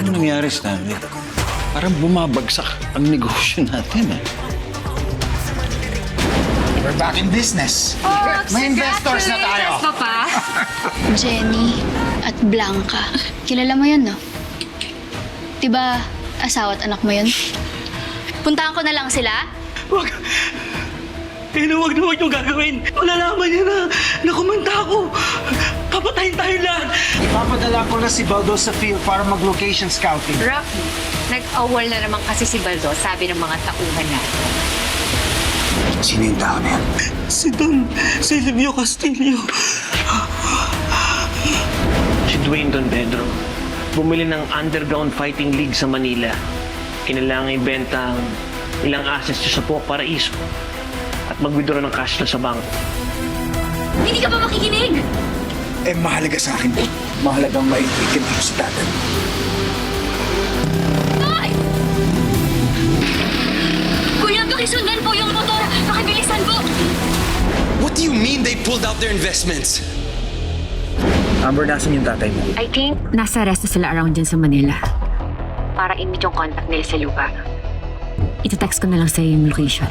Ano nangyari, Stanley? Parang bumabagsak ang negosyo natin, eh. Back in business. May investors na tayo. Papa. Jenny at Blanca. Kilala mo yun, no? Diba, asawa at anak mo yun? Puntahan ko na lang sila? Wag. Eh, na wag na wag yung gagawin. Malalaman niya na, na kumanta ako. Papatayin tayo lahat. Ipapadala ko na si Baldo sa field para mag-location scouting. Rocky, nag-awol na naman kasi si Baldo, sabi ng mga tauhan na. Sino yung tao na yan? Si Don Silvio Castillo. Si Dwayne Don Pedro, bumili ng underground fighting league sa Manila. Kinailangan ibenta ang ilang assets niya sa Puok Paraiso at mag-withdraw ng cash na sa bangko. Hindi ka ba makikinig? Eh, mahalaga sa akin. Mahalagang dito sa datan. Pakisundan po yung motor. Pakibilisan po. What do you mean they pulled out their investments? Amber, nasan yung tatay mo? I think nasa rest sila around dyan sa Manila. Para i-meet yung contact nila sa lupa. Ito-text ko na lang sa yung location.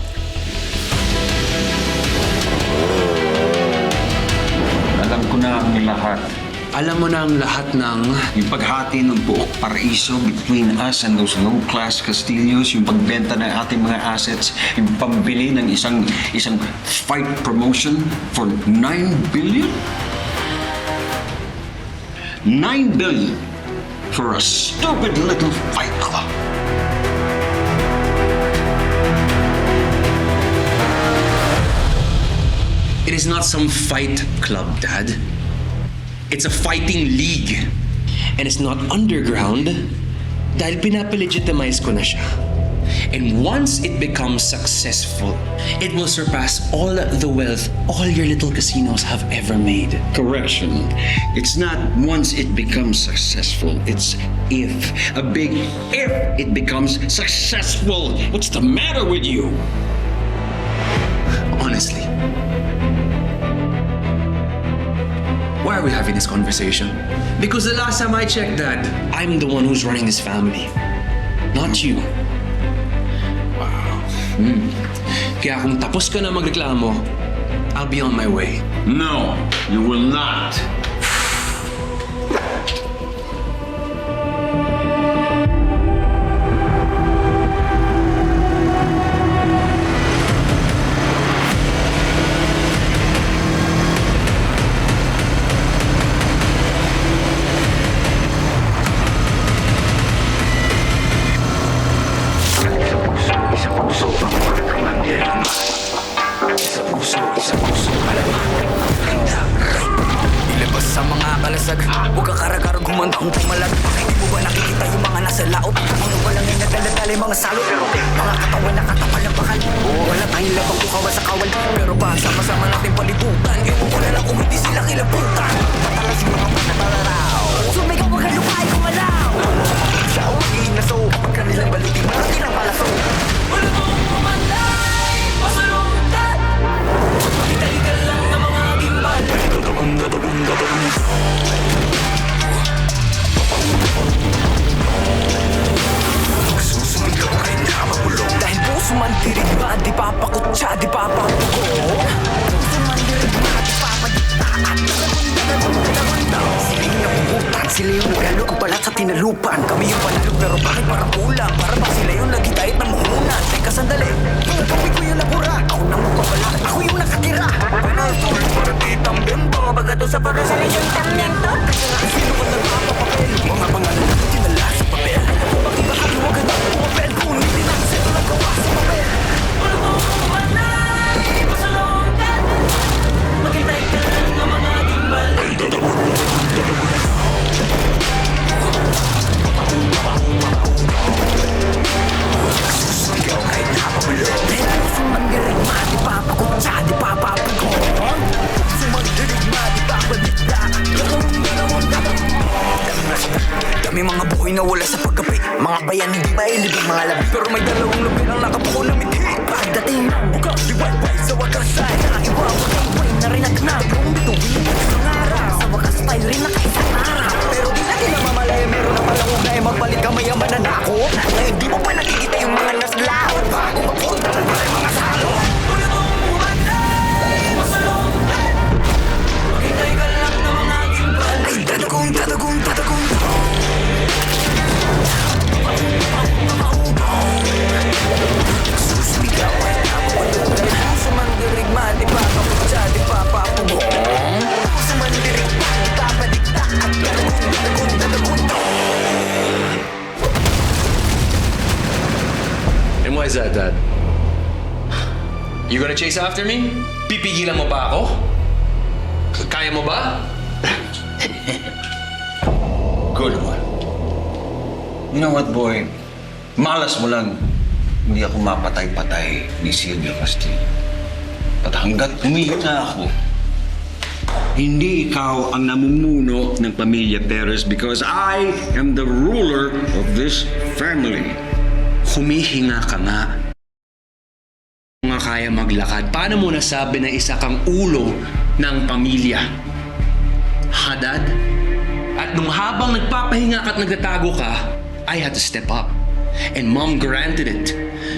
Alam ko na ang lahat. Alam mo na ang lahat ng yung paghati ng buok paraiso between us and those low-class Castillos, yung pagbenta ng ating mga assets, yung pambili ng isang isang fight promotion for 9 billion? 9 billion for a stupid little fight club. It is not some fight club, Dad. It's a fighting league. And it's not underground dahil pinapalegitimize ko na siya. And once it becomes successful, it will surpass all the wealth all your little casinos have ever made. Correction. It's not once it becomes successful. It's if. A big if it becomes successful. What's the matter with you? Honestly. Why are we having this conversation? Because the last time I checked, Dad, I'm the one who's running this family. Not you. Wow. Hmm. Kaya kung tapos ka na magreklamo, I'll be on my way. No, you will not. Chase after me? Pipigilan mo pa ako? Kaya mo ba? Good one. You know what, boy? Malas mo lang. Hindi ako mapatay-patay ni Silvia Castillo. At hanggat humihina ako, hindi ikaw ang namumuno ng pamilya Perez because I am the ruler of this family. Humihinga ka nga. Kaya maglakad. Paano mo nasabi na isa kang ulo ng pamilya? Ha, Dad? At nung habang nagpapahinga ka at nagtatago ka, I had to step up. And Mom granted it.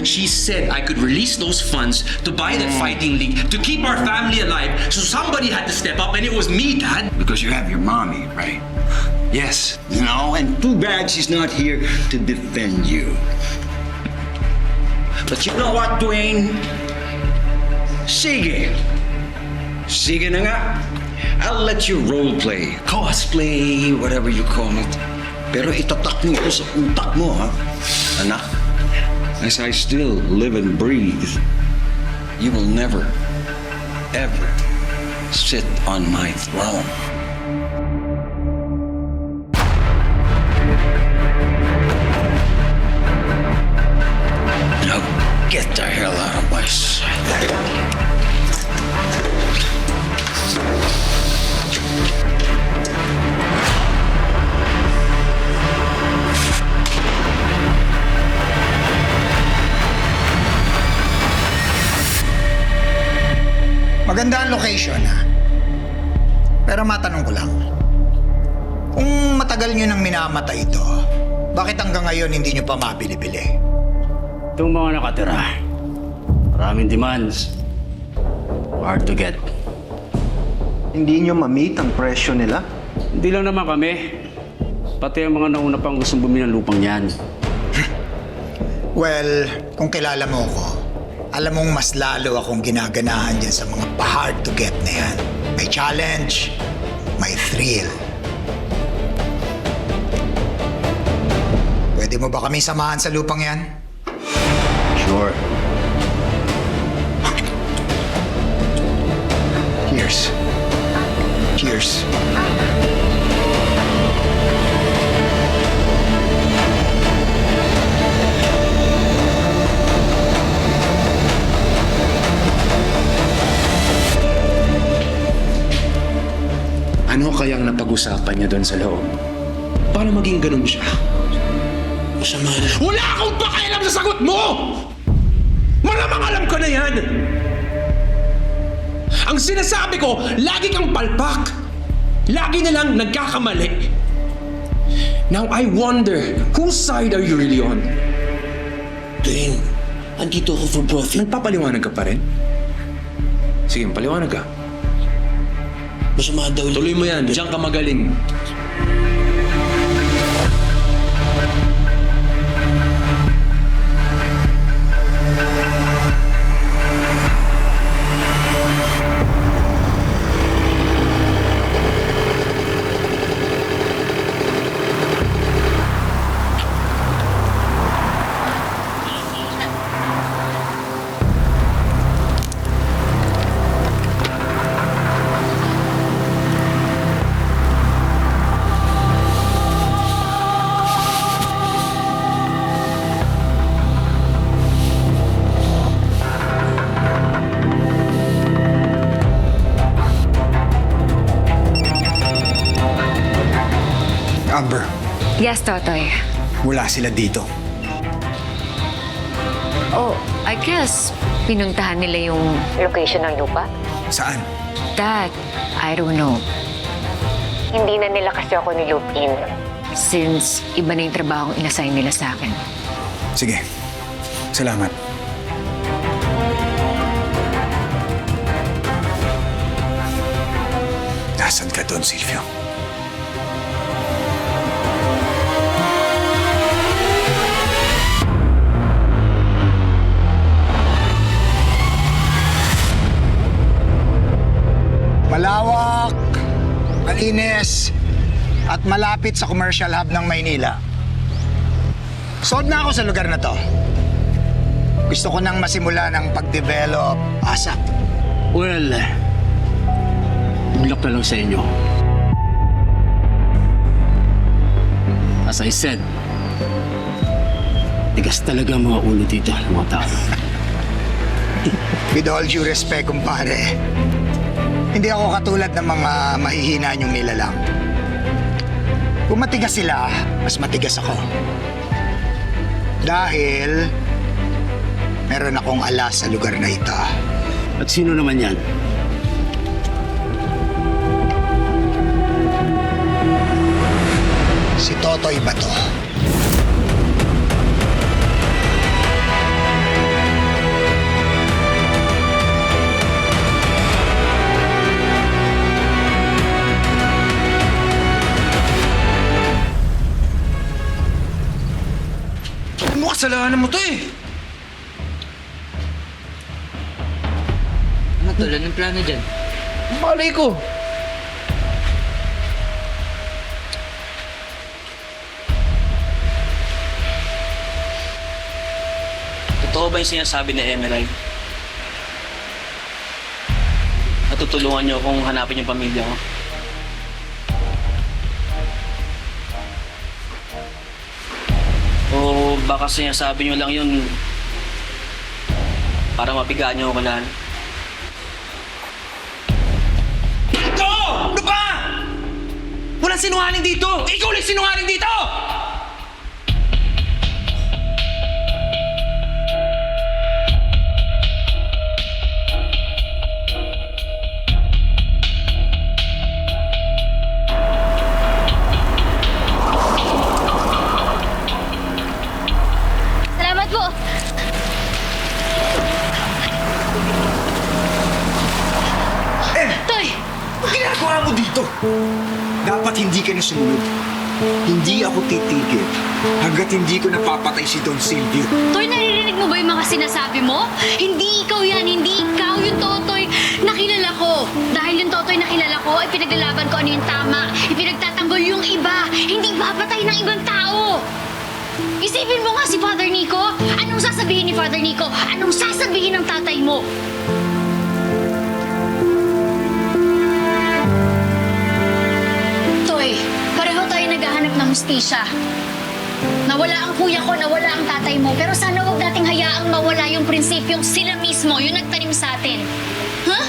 She said I could release those funds to buy that fighting league to keep our family alive. So somebody had to step up, and it was me, Dad. Because you have your mommy, right? Yes. You know, and too bad she's not here to defend you. But you know what, Dwayne? Sige. Sige na nga. I'll let you roleplay, cosplay, whatever you call it. Pero itatak mo ito sa utak mo, ha? Anak, as I still live and breathe, you will never, ever sit on my throne. Get the hell out of my sight. Maganda ang location ha. Pero matanong ko lang. Kung matagal nyo nang minamatay ito, bakit hanggang ngayon hindi nyo pa mabili-bili? Itong mga nakatira, maraming demands. Hard to get. Hindi nyo ma-meet ang presyo nila? Hindi lang naman kami. Pati ang mga nauna pang gustong bumili ng lupang yan. Well, kung kilala mo ko, alam mong mas lalo akong ginaganahan dyan sa mga pa-hard to get na yan. May challenge, may thrill. Pwede mo ba kami samahan sa lupang yan? Sure. Cheers. Cheers. Ano kayang napag-usapan niya doon sa loob? Para maging ganun siya? Masama na. Wala akong pakialam sa sagot mo! Malamang alam ko na yan! Ang sinasabi ko, lagi kang palpak. Lagi na lang nagkakamali. Now I wonder, whose side are you really on? Dwayne, andito ako for profit. Nagpapaliwanag ka pa rin? Sige, paliwanag ka. Masama daw Tuloy mo yan, diyan ka magaling. Totoy. wala sila dito. Oh, I guess pinuntahan nila yung location ng lupa. Saan? That, I don't know. Hindi na nila kasi ako niloop in since iba na yung trabaho inassign nila sa akin. Sige. Salamat. Nasaan ka doon, Silvio? Malinis, at malapit sa commercial hub ng Maynila. Sold na ako sa lugar na to. Gusto ko nang masimula ng pag-develop ASAP. Well, good luck na lang sa inyo. As I said, tigas talaga ang mga ulo dito ng mga tao. With all due respect, kumpare, hindi ako katulad ng mga mahihina niyong nilalang. Kung matigas sila, mas matigas ako. Dahil meron akong alas sa lugar na ito. At sino naman yan? Si Totoy Bato. Kasalanan mo to eh? Ano tol? Anong plano dyan? Malay ko. Totoo ba yung sinasabi ni Emerald? Natutulungan niyo akong hanapin yung pamilya ko. Baka sinasabi niyo lang yun para mapigaan niyo ako lalo. Ito! Ano ba? Walang sinungaling dito! Ikaw ulit sinungaling dito! Hanggat hindi ko napapatay si Don Silvio. Toy, naririnig mo ba yung mga sinasabi mo? Hindi ikaw yan, hindi ikaw yung Totoy na kilala ko. Dahil yung Totoy na kilala ko, ay pinaglalaban ko ano yung tama. Ipinagtatanggol yung iba. Hindi papatay ng ibang tao. Isipin mo nga si Father Nico. Anong sasabihin ni Father Nico? Anong sasabihin ng tatay mo? Toy, pareho tayo naghahanap ng hustisya. Nawala ang kuya ko, nawala ang tatay mo. Pero sana wag nating hayaang mawala yung prinsipyong sila mismo, yung nagtanim sa atin. Ha?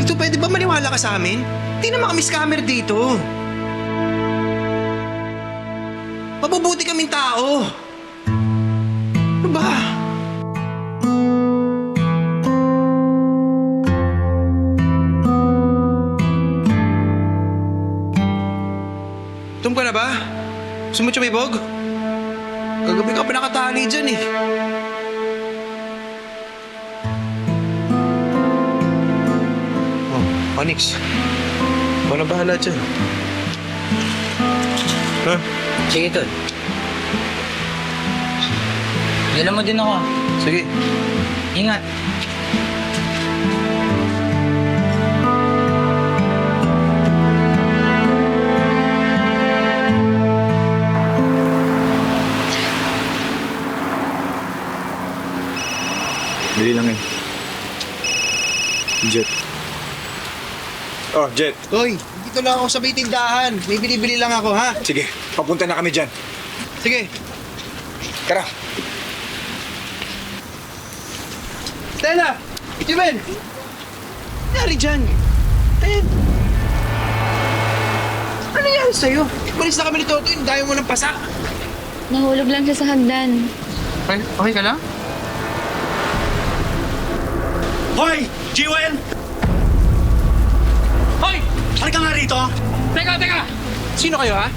Ito, pwede ba maniwala ka sa amin? Hindi naman kami scammer dito. Mabubuti kaming tao. Ano ba? Tum ka na ba? Gusto mo tsumibog? Kagabi ka pa nakatali dyan eh. Oh, Onyx. Ikaw na bahala dyan. Ha? Sige tol. Dala mo din ako. Sige. Ingat. Dali lang eh. Jet. Oh, Jet. Hoy, dito lang ako sa may tindahan. May binibili lang ako, ha? Sige, papunta na kami dyan. Sige. Tara. Stella! Jimen! Nangyari dyan? Ten! Ano nangyari sa'yo? Malis na kami ni Toto, dayo mo ng pasak. Nahulog lang siya sa hagdan. Okay, okay ka lang? Hoy! Jewel! Hoy! Halika nga rito! Teka, teka! Sino kayo, ha?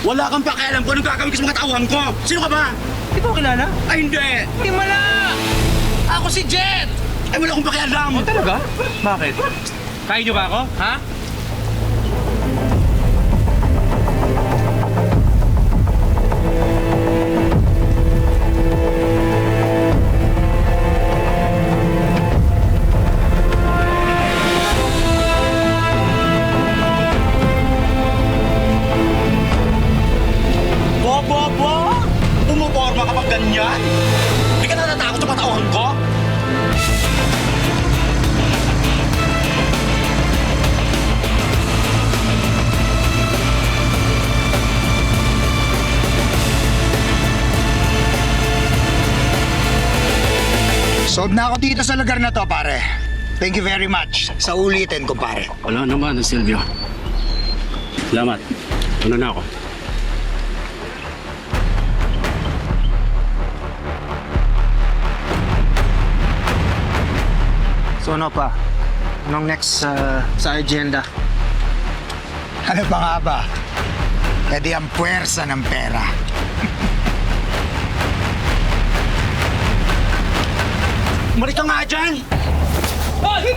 Wala kang pakialam kung anong gagawin ko sa mga tauhan ko! Sino ka ba? Hindi ko kilala. Ay, hindi! Hindi! Ako si Jet! Ay, wala akong pakialam! Oh, talaga? Bakit? Kaya niyo ba ako, ha? Thank you very much sa ulitin, kumpare. Wala naman, Silvio. Salamat. Ano na ako? So ano pa? Anong next uh, sa agenda? Ano pa nga ba? Pwede ang puwersa ng pera. Malik ka nga dyan! Hoy!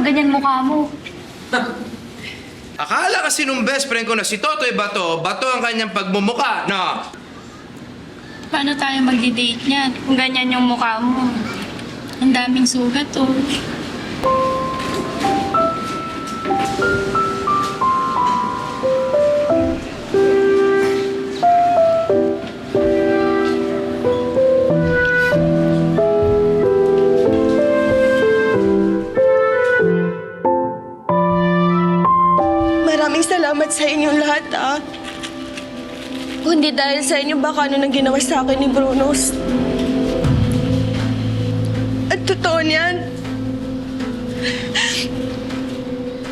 Pero ganyan mukha mo. Akala kasi nung best friend ko na si Totoy Bato, bato ang kanyang pagmumuka, no? Paano tayo magdi-date niyan kung ganyan yung mukha mo? Ang daming sugat, oh. Salamat sa inyong lahat, ah. Kundi dahil sa inyo, baka ano nang ginawa sa akin ni Brunos. At totoo niyan.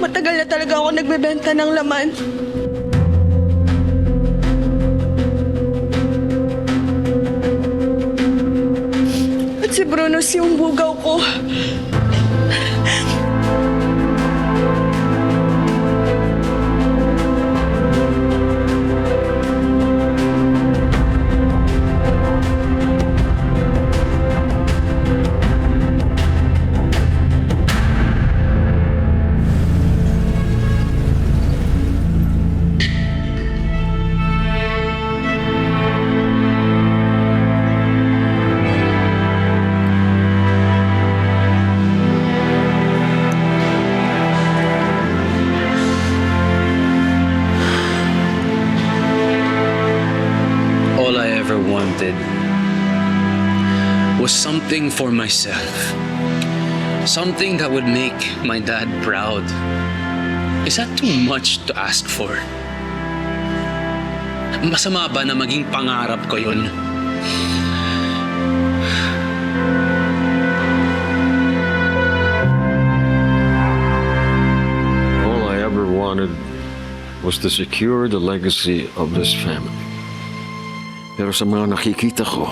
Matagal na talaga ako nagbebenta ng laman. At si Brunos yung bugaw ko. Wanted was something for myself. Something that would make my dad proud. Is that too much to ask for? Masama ba na maging pangarap ko yun? wanted was to secure the legacy of this family. Pero sa mga nakikita ko,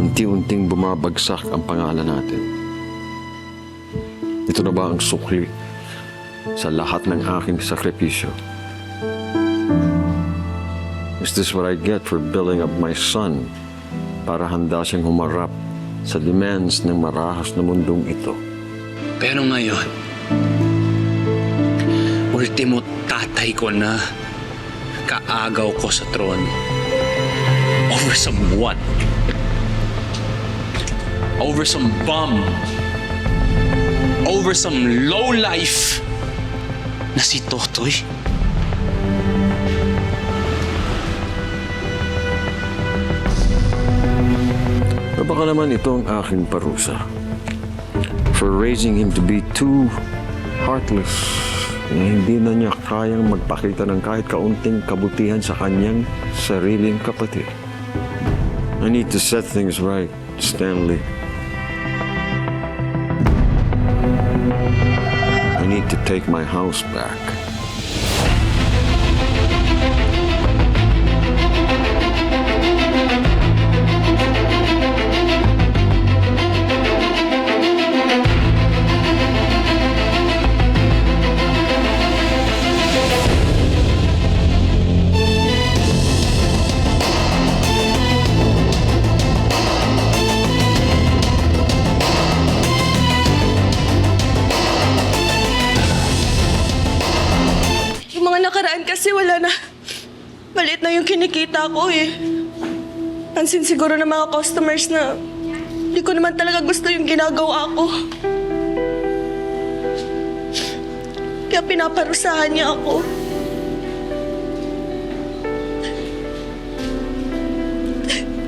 unti-unting bumabagsak ang pangalan natin. Ito na ba ang sukli sa lahat ng aking sakripisyo? Is this what I get for building up my son para handa siyang humarap sa demands ng marahas na mundong ito? Pero ngayon, ultimo tatay ko na kaagaw ko sa trono. Over some what? Over some bum. Over some lowlife na si Totoy. Baka naman ito ang aking parusa for raising him to be too heartless na hindi na niya kayang magpakita ng kahit kaunting kabutihan sa kanyang sariling kapatid. I need to set things right, Stanley. I need to take my house back. Pansin siguro ng mga customers na hindi ko naman talaga gusto yung ginagawa ko. Kaya pinaparusahan niya ako.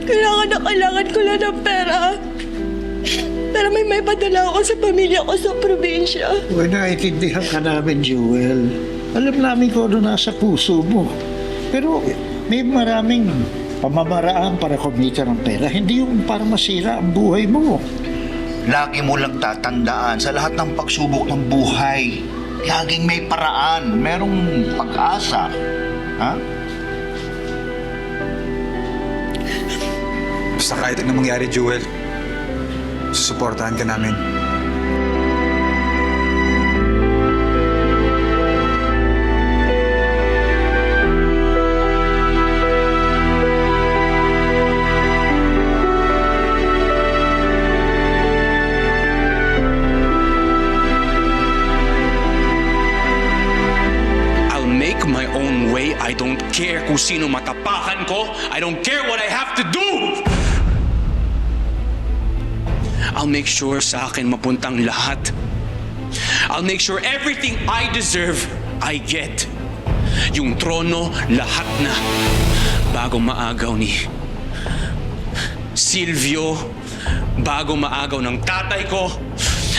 Kailangan na kailangan ko lang ng pera. Pero may may padala ako sa pamilya ko sa probinsya. Well, naiintindihan ka namin, Jewel. Alam namin kung ano nasa puso mo. Pero may maraming pamamaraan para kumita ng pera. Hindi yung para masira ang buhay mo. Lagi mo lang tatandaan sa lahat ng pagsubok ng buhay. Laging may paraan. Merong pag-asa. Ha? Basta kahit anong mangyari, Jewel, susuportahan ka namin. Sino matapakan ko. I don't care what I have to do. I'll make sure sa akin mapuntang lahat. I'll make sure everything I deserve, I get. Yung trono, lahat na. Bago maagaw ni Silvio, bago maagaw ng tatay ko,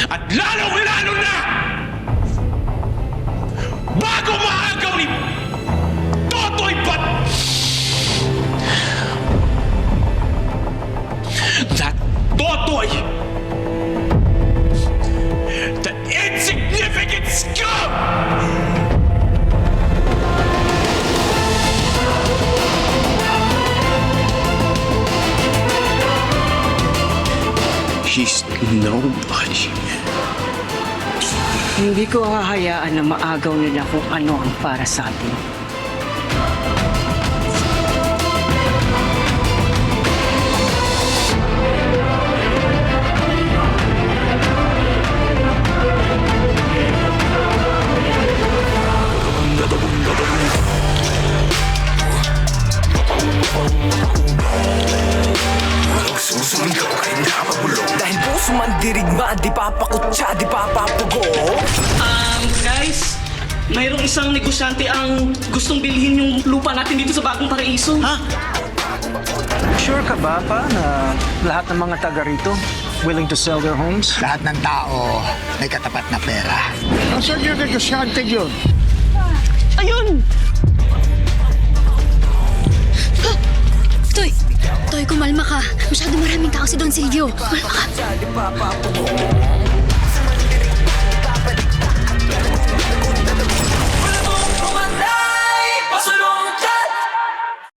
at lalong-lalo na! Na maagaw nila kung ano ang para sa atin. Dahil puso man dirigma Di papakutsa, di papapugo guys, mayroong isang negosyante ang gustong bilhin yung lupa natin dito sa bagong paraiso. Ha? Sure ka ba pa na lahat ng mga taga rito willing to sell their homes? Lahat ng tao may katapat na pera. Nasaan yung negosyante yun? Ayun! Toy! Toy, kumalma ka. Masyado maraming tao si Don Silvio. Kumalma ka.